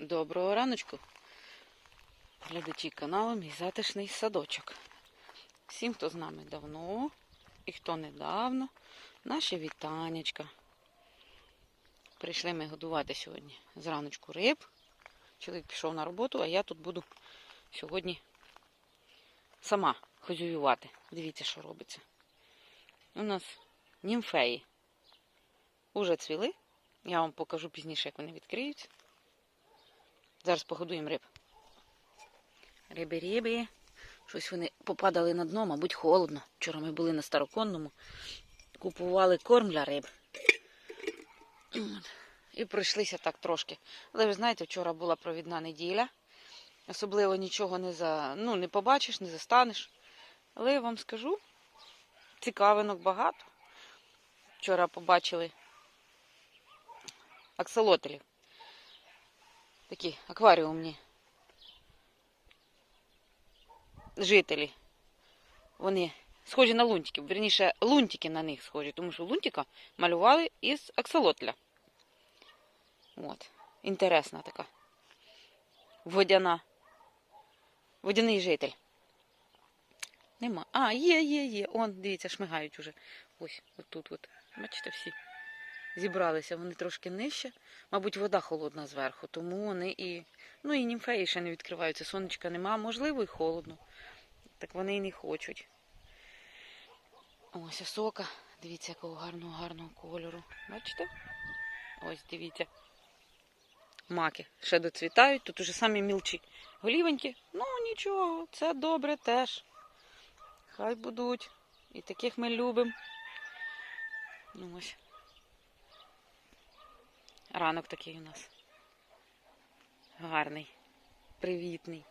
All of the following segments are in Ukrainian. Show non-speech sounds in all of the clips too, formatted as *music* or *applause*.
Доброго раночку, глядачі каналу Мій затишний садочок. Всім, хто з нами давно і хто недавно, наші вітанечка. Прийшли ми годувати сьогодні зраночку риб. Чоловік пішов на роботу, а я тут буду сьогодні сама хозяювати. Дивіться, що робиться. У нас німфеї уже цвіли. Я вам покажу пізніше, як вони відкриються. Зараз погодуємо риб. Риби, риби. Щось вони попадали на дно, мабуть, холодно. Вчора ми були на староконному, купували корм для риб. І пройшлися так трошки. Але ви знаєте, вчора була провідна неділя. Особливо нічого не за, ну, не побачиш, не застанеш. Але я вам скажу, цікавинок багато. Вчора побачили аксолотлів. Такі акваріумні жителі. Вони схожі на лунтиків. Верніше, лунтики на них схожі, тому що лунтика малювали із аксолотля. От. Інтересна така. Водяна. Водяний житель. Нема. А, є, є, є. Он, дивіться, шмигають уже. Ось, отут. От. Бачите, всі зібралися. Вони трошки нижче. Мабуть, вода холодна зверху, тому вони і. Ну і німфеї ще не відкриваються. Сонечка нема, можливо, і холодно. Так вони і не хочуть. Ось осока. Дивіться, якого гарного, гарного кольору. Бачите? Ось дивіться. Маки ще доцвітають. Тут уже самі мілчі голівенькі. Ну нічого, це добре теж. Хай будуть. І таких ми любимо. Ну ось. Ранок такий у нас. Гарний, привітний.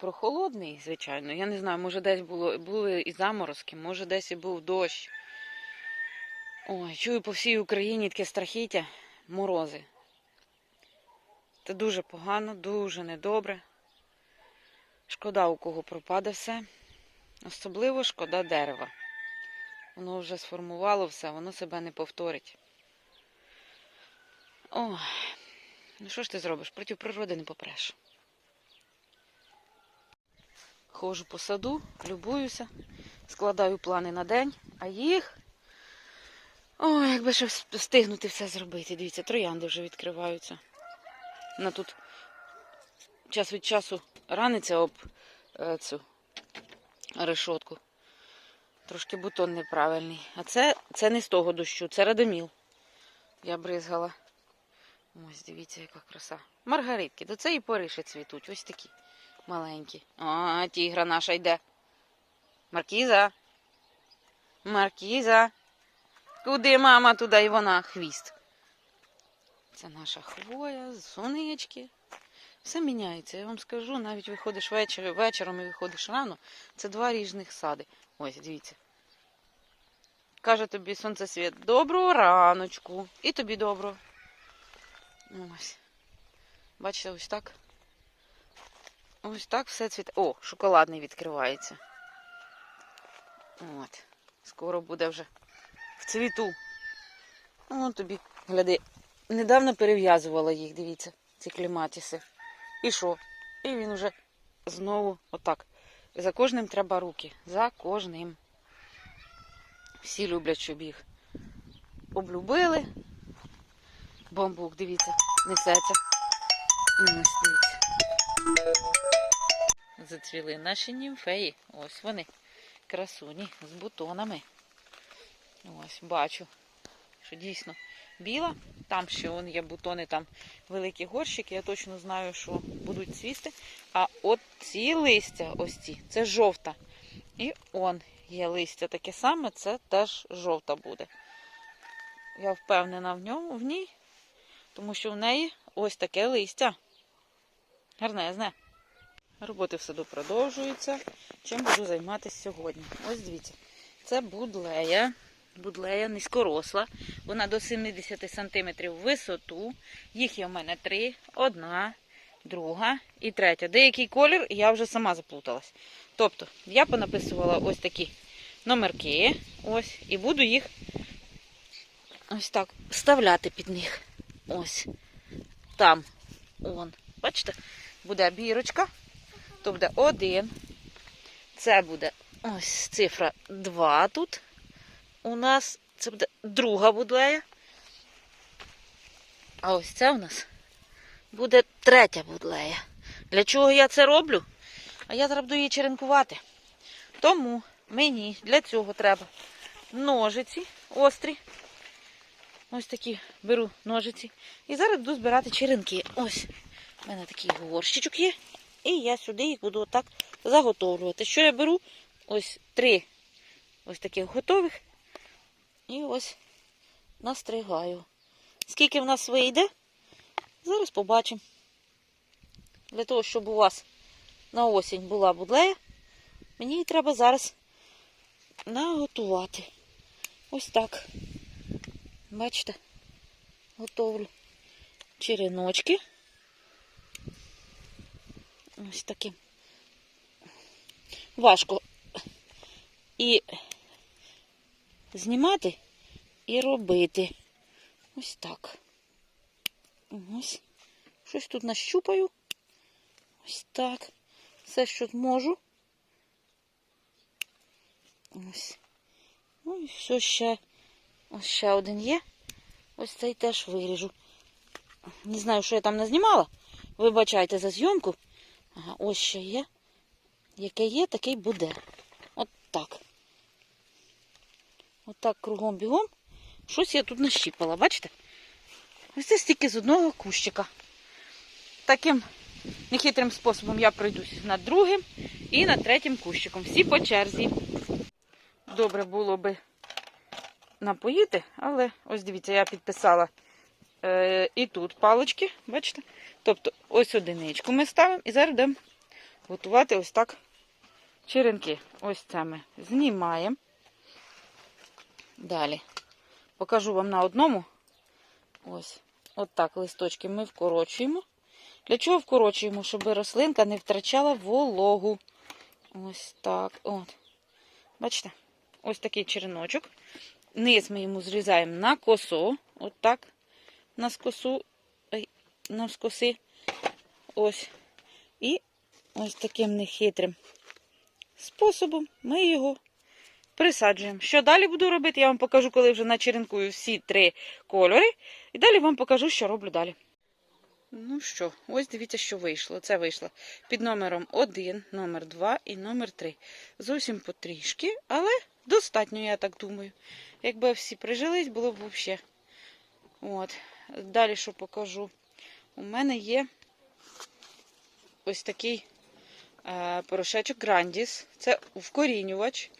Прохолодний, звичайно. Я не знаю, може десь було, були і заморозки, може десь і був дощ. Ой, чую по всій Україні таке страхіття, морози. Це дуже погано, дуже недобре. Шкода, у кого пропаде все. Особливо шкода дерева. Воно вже сформувало все, воно себе не повторить. Ой, ну що ж ти зробиш? Проти природи не попреш. Ходжу по саду, любуюся, складаю плани на день, а їх. Ой, якби ще встигнути все зробити. Дивіться, троянди вже відкриваються. Вона тут час від часу раниться об е, цю решотку. Трошки бутон неправильний. А це, це не з того дощу, це радоміл. Я бризгала. Ось, дивіться, яка краса. Маргаритки, до цієї пори ще цвітуть. Ось такі маленькі. А, тігра наша йде. Маркіза. Маркіза. Куди мама, туди і вона хвіст. Це наша хвоя, сонечки. Все міняється. Я вам скажу, навіть виходиш вечір, вечором і виходиш рано. Це два різних сади. Ось, дивіться. Каже тобі сонцесвіт, доброго раночку. І тобі доброго. Ось. Бачите, ось так. Ось так все цвіте. О, шоколадний відкривається. От. Скоро буде вже в цвіту. О, тобі, гляди, недавно перев'язувала їх, дивіться, ці кліматіси. І що? І він уже знову отак. За кожним треба руки. За кожним. Всі люблять, щоб їх облюбили. Бамбук, дивіться, несеться. Зацвіли наші німфеї. Ось вони. Красуні з бутонами. Ось, бачу, що дійсно біла. Там ще вон є бутони, там великі горщики. Я точно знаю, що будуть цвісти. А от ці листя, ось ці, це жовта. І он є листя таке саме, це теж жовта буде. Я впевнена в ньому, в ній, тому що в неї ось таке листя. Гарнезне. Роботи в саду продовжуються. Чим буду займатися сьогодні? Ось дивіться. Це будлея. Будлея низькоросла. Вона до 70 см висоту. Їх є в мене три. Одна, друга і третя. Деякий колір я вже сама заплуталась. Тобто, я понаписувала ось такі номерки. Ось, і буду їх ось так вставляти під них. Ось. Там Он. Бачите? Буде бірочка. То буде один. Це буде ось цифра 2 тут. У нас це буде друга будлея. А ось це у нас буде третя будлея. Для чого я це роблю? А я зараз буду її черенкувати. Тому мені для цього треба ножиці острі. Ось такі беру ножиці. І зараз буду збирати черенки. Ось у мене такий горщичок є. І я сюди їх буду отак заготовлювати. Що я беру? Ось три ось таких готових. І ось настригаю. Скільки в нас вийде? Зараз побачимо. Для того, щоб у вас на осінь була будлея, мені її треба зараз наготувати. Ось так. Бачите, готовлю череночки. Ось таким. Важко і знімати, і робити. Ось так. Ось. Щось тут нащупаю. Ось так. Все, що зможу. Ось. Ну і все ще. Ось ще один є. Ось цей теж виріжу. Не знаю, що я там назнімала. Вибачайте за зйомку. Ага, ось ще є. Яке є, таке й буде. От так. От так кругом бігом. Щось я тут нащіпала, бачите? Ось це стільки з одного кущика. Таким нехитрим способом я пройдусь над другим і над третім кущиком. Всі по черзі. Добре було би напоїти, але ось дивіться, я підписала е, і тут палички, бачите? Тобто ось одиничку ми ставимо і зараз будемо готувати ось так черенки. Ось це ми знімаємо. Далі покажу вам на одному. Ось, от так листочки ми вкорочуємо. Для чого вкорочуємо? Щоб рослинка не втрачала вологу. Ось так. От. Бачите? Ось такий череночок. Низ ми йому зрізаємо на косу. От так. На скосу, на скоси. Ось. І ось таким нехитрим способом ми його присаджуємо. Що далі буду робити, я вам покажу, коли вже начеренкую всі три кольори. І далі вам покажу, що роблю далі. Ну що, ось дивіться, що вийшло. Це вийшло під номером 1, номер 2 і номер 3. Зовсім потрішки, але достатньо, я так думаю. Якби всі прижились, було б взагалі. От. Далі що покажу? У мене є ось такий е, порошечок Грандіс. Це вкорінювач.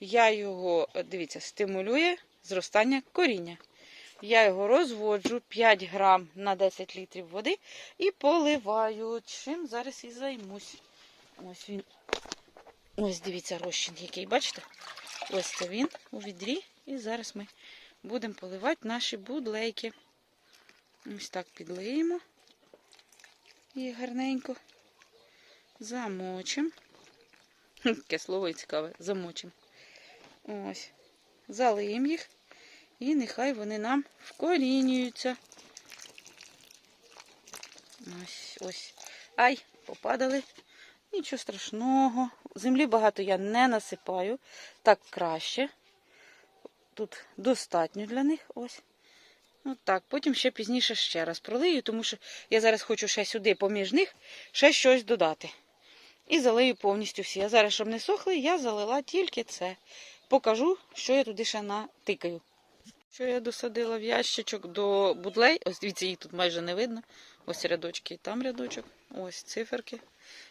Я його, дивіться, стимулює зростання коріння. Я його розводжу 5 грам на 10 літрів води і поливаю. Чим зараз і займусь. Ось він. Ось дивіться, розчин який, бачите? Ось це він у відрі. І зараз ми будемо поливати наші будлейки. Ось так підлиємо. І гарненько замочимо. Таке слово і цікаве. Замочимо. Ось. Залиємо їх. І нехай вони нам вкорінюються. Ось, ось. Ай, попадали. Нічого страшного. Землі багато я не насипаю. Так краще. Тут достатньо для них. Ось. От так. Потім ще пізніше ще раз пролию, тому що я зараз хочу ще сюди поміж них ще щось додати. І залию повністю всі. А зараз, щоб не сохли, я залила тільки це. Покажу, що я туди ще натикаю. Що я досадила в ящичок до будлей. Ось дивіться, їх тут майже не видно. Ось рядочки і там рядочок. Ось циферки.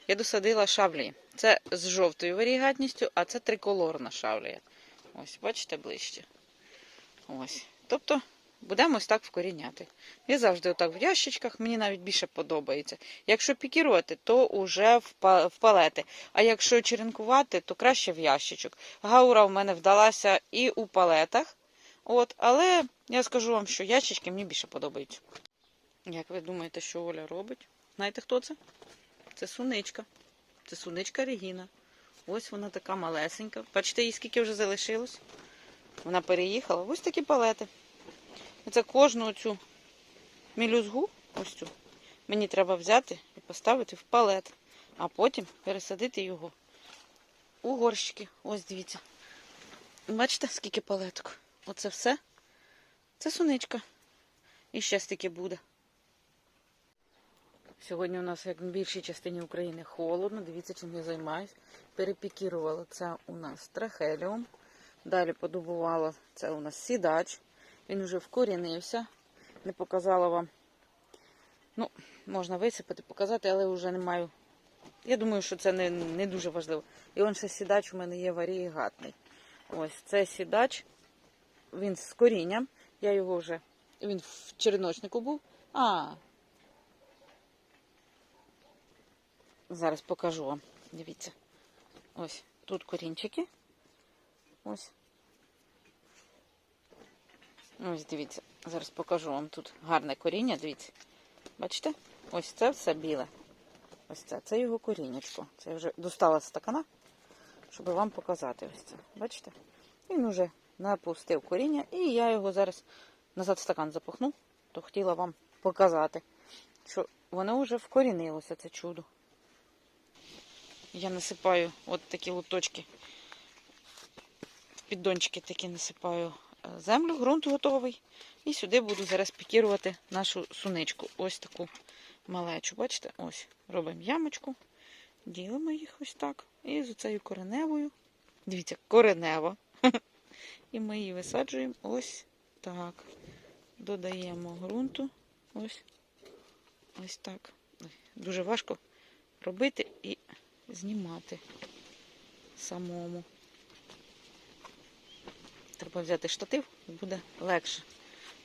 Я досадила шавлі. Це з жовтою варігатністю, а це триколорна шавлія. Ось, бачите, ближче. Ось. Тобто будемо ось так вкоріняти. Я завжди отак в ящичках, мені навіть більше подобається. Якщо пікірувати, то уже в в палети. А якщо черенкувати, то краще в ящичок. Гаура в мене вдалася і у палетах. От, але я скажу вам, що ящички мені більше подобаються. Як ви думаєте, що Оля робить? Знаєте, хто це? Це суничка. Це суничка Регіна. Ось вона така малесенька. Бачите, їй скільки вже залишилось. Вона переїхала. Ось такі палети. Це кожну цю мілюзгу, ось цю, мені треба взяти і поставити в палет, а потім пересадити його у горщики. Ось дивіться. Бачите, скільки палеток? Оце все. Це суничка. І ще стільки буде. Сьогодні у нас, як в більшій частині України, холодно. Дивіться, чим я займаюсь. Перепікірувала це у нас трахеліум. Далі подобувала це у нас сідач. Він вже вкорінився. Не показала вам. Ну, можна висипати, показати, але вже не маю. Я думаю, що це не, не дуже важливо. І он ще сідач у мене є варієгатний. Ось це сідач. Він з корінням. Я його вже. Він в череночнику був. А. Зараз покажу вам. Дивіться. Ось тут корінчики. Ось. Ось дивіться. Зараз покажу вам тут гарне коріння. Дивіться. Бачите? Ось це все біле. Ось це. Це його коріннячко. Це я вже достала стакана, щоб вам показати ось це. Бачите? Він уже напустив коріння, і я його зараз назад стакан запахну, то хотіла вам показати, що воно вже вкорінилося, це чудо. Я насипаю от такі луточки, піддончики такі насипаю е, землю, ґрунт готовий. І сюди буду зараз пікірувати нашу суничку. Ось таку малечу. Бачите? Ось. Робимо ямочку, ділимо їх ось так. І з оцею кореневою. Дивіться, коренева. *laughs* І ми її висаджуємо ось так. Додаємо ґрунту. Ось. Ось так. Дуже важко робити і знімати самому. Треба взяти штатив, буде легше.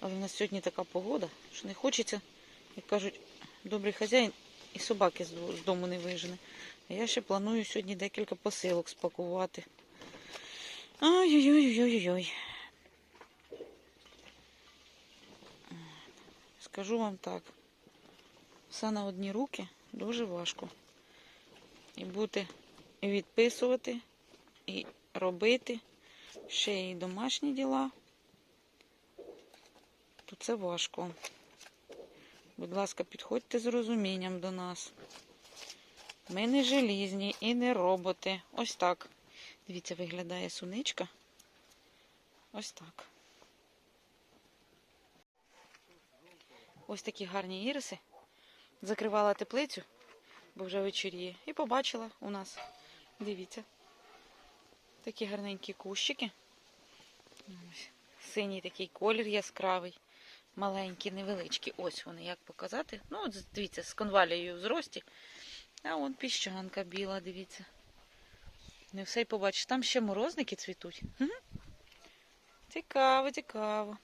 Але в нас сьогодні така погода, що не хочеться, як кажуть, добрий хазяїн і собаки з дому не вижене. А я ще планую сьогодні декілька посилок спакувати. Ой-ой-ой-ой-ой. Скажу вам так. Все на одні руки дуже важко. І бути, і відписувати, і робити ще і домашні діла. То це важко. Будь ласка, підходьте з розумінням до нас. Ми не желізні і не роботи. Ось так. Дивіться, виглядає суничка. Ось так. Ось такі гарні іриси. Закривала теплицю, бо вже вечоріє. І побачила у нас. Дивіться. Такі гарненькі кущики. Синій такий колір яскравий. Маленькі, невеличкі. Ось вони, як показати. Ну, от дивіться, з конвалією в зрості. А вон піщанка біла, дивіться. Не все й побачиш. Там ще морозники цвітуть. Мгм. Цікаво, цікаво.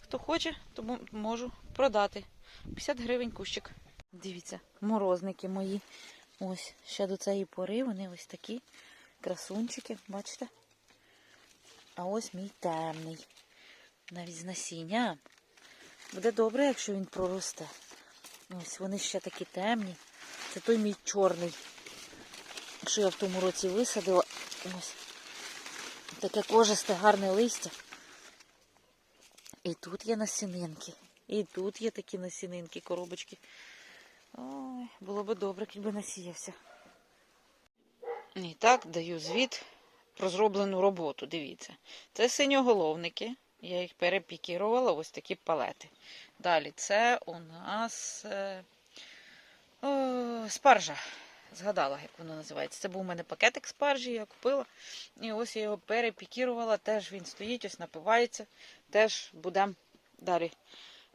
Хто хоче, то можу продати. 50 гривень кущик. Дивіться, морозники мої. Ось, ще до цієї пори вони ось такі красунчики, бачите? А ось мій темний. Навіть з насіння. Буде добре, якщо він проросте. Ось вони ще такі темні. Це той мій чорний, що я в тому році висадила. Ось. Таке кожисте, гарне листя. І тут є насінинки. І тут є такі насінинки, коробочки. Ой, було би добре, якби насіявся. І так даю звіт про зроблену роботу. Дивіться. Це синьоголовники. Я їх перепікірувала, ось такі палети. Далі це у нас е, о, спаржа. Згадала, як воно називається. Це був у мене пакетик спаржі, я купила. І ось я його перепікірувала. Теж він стоїть, ось напивається. Теж будемо далі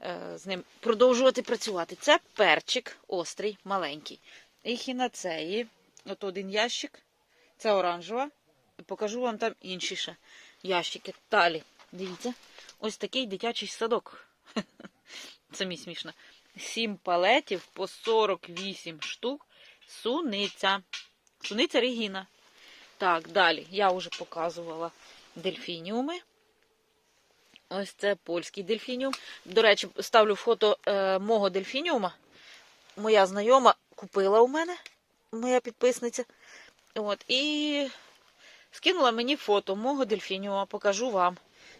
е, з ним продовжувати працювати. Це перчик острий, маленький. Ехінацеї. От один ящик. Це оранжева. Покажу вам там інші ще ящики. Далі. Дивіться, ось такий дитячий садок. *laughs* Самі смішно. Сім палетів по 48 штук. Суниця. Суниця Регіна. Так, далі. Я вже показувала дельфініуми. Ось це польський дельфініум. До речі, ставлю фото е, мого дельфініума. Моя знайома купила у мене, моя підписниця. От, і скинула мені фото мого дельфініума, покажу вам.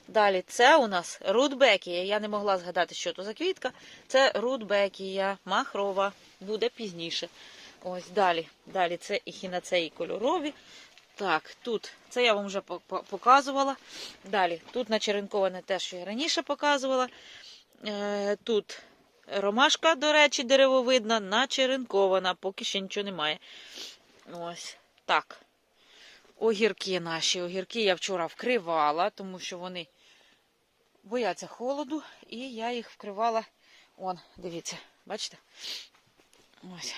Далі, це у нас рудбекія. Я не могла згадати, що то за квітка. Це рудбекія, махрова, буде пізніше. Ось далі. Далі це ехінацеї кольорові. Так, тут це я вам вже по- по- показувала. Далі, тут начеренковане те, що я раніше показувала. Е, тут ромашка, до речі, деревовидна, начеренкована, поки ще нічого немає. Ось так. Огірки наші. Огірки я вчора вкривала, тому що вони бояться холоду, і я їх вкривала. Он, дивіться, бачите? Ось.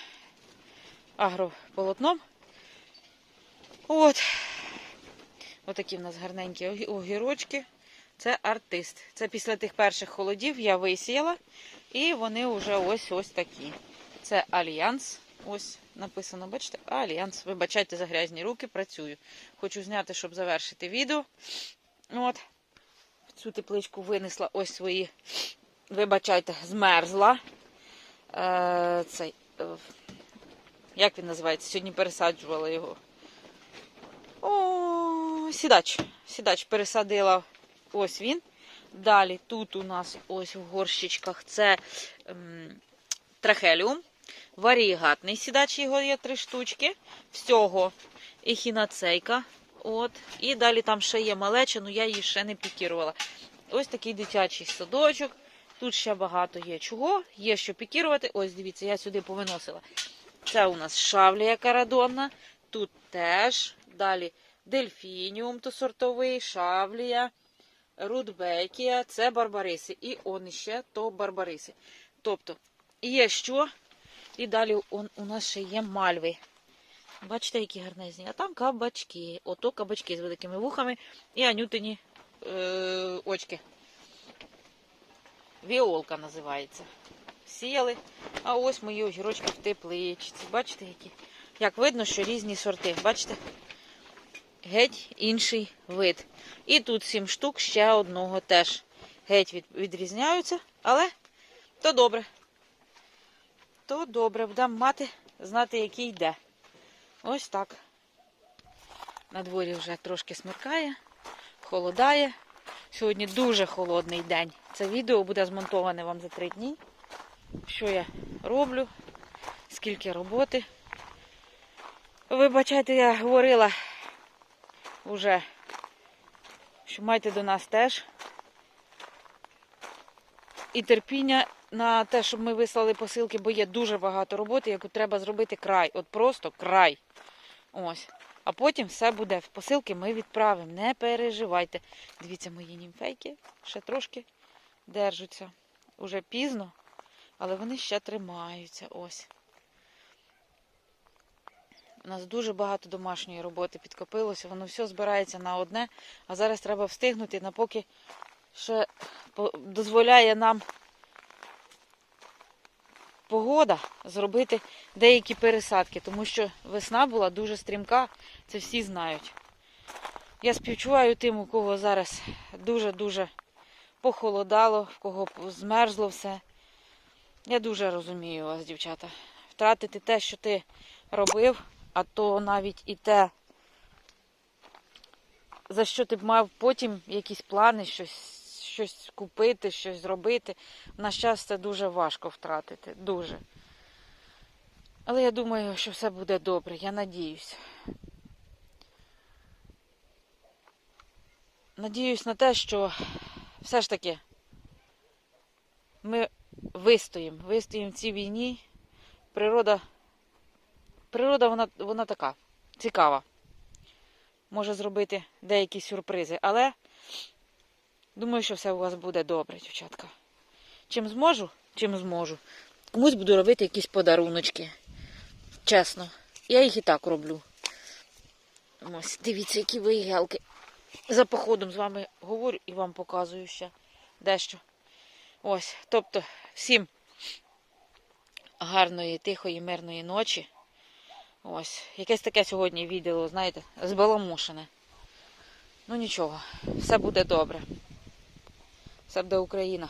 Агрополотном. От. Отакі в нас гарненькі огірочки. Це артист. Це після тих перших холодів я висіяла. І вони вже ось ось такі. Це альянс. Ось написано, бачите, альянс. Вибачайте за грязні руки, працюю. Хочу зняти, щоб завершити відео. От. Цю тепличку винесла ось свої, вибачайте, змерзла. Е, цей, е, як він називається? Сьогодні пересаджувала його. О, сідач. Сідач пересадила. Ось він. Далі тут у нас ось в горщичках це ем, трахеліум. Варігатний сідач, його є три штучки. Всього ехінацейка. От. І далі там ще є малеча, але я її ще не пікірувала. Ось такий дитячий садочок. Тут ще багато є чого, є що пікірувати. Ось, дивіться, я сюди повиносила. Це у нас шавлія карадонна. Тут теж. Далі дельфініум, то сортовий, шавлія, рудбекія, це барбариси. І он іще то барбариси. Тобто, є що. І далі он, у нас ще є мальви. Бачите, які гарнезні. А там кабачки. Ото кабачки з великими вухами і анютині е, очки. Віолка називається. Сіяли. А ось мої огірочки в тепличці. Бачите, які? Як видно, що різні сорти. Бачите? Геть інший вид. І тут сім штук ще одного теж. Геть від, відрізняються, але то добре. То добре, будемо мати, знати, який йде. Ось так. На дворі вже трошки смеркає, холодає. Сьогодні дуже холодний день. Це відео буде змонтоване вам за три дні. Що я роблю, скільки роботи. Вибачайте, я говорила вже, що майте до нас теж. І терпіння на те, щоб ми вислали посилки, бо є дуже багато роботи, яку треба зробити край. От просто край. Ось. А потім все буде. В посилки ми відправимо. Не переживайте. Дивіться, мої німфейки ще трошки держаться. Уже пізно, але вони ще тримаються. Ось. У нас дуже багато домашньої роботи підкопилося, воно все збирається на одне, а зараз треба встигнути, напоки ще дозволяє нам погода зробити деякі пересадки, тому що весна була дуже стрімка, це всі знають. Я співчуваю тим, у кого зараз дуже-дуже похолодало, в кого змерзло все. Я дуже розумію вас, дівчата. Втратити те, що ти робив, а то навіть і те, за що ти б мав потім якісь плани, щось, щось купити, щось зробити. На це дуже важко втратити. Дуже. Але я думаю, що все буде добре. Я надіюсь. Надіюсь на те, що все ж таки ми вистоїмо. Вистоїмо в цій війні. Природа природа вона, вона така цікава. Може зробити деякі сюрпризи, але думаю, що все у вас буде добре, дівчатка. Чим зможу, чим зможу. Комусь буду робити якісь подаруночки. Чесно. Я їх і так роблю. Ось, дивіться, які вигелки. За походом з вами говорю і вам показую ще дещо. Ось, тобто, всім гарної, тихої, мирної ночі. Ось, якесь таке сьогодні відео, знаєте, збаламушене. Ну нічого, все буде добре. Все буде Україна.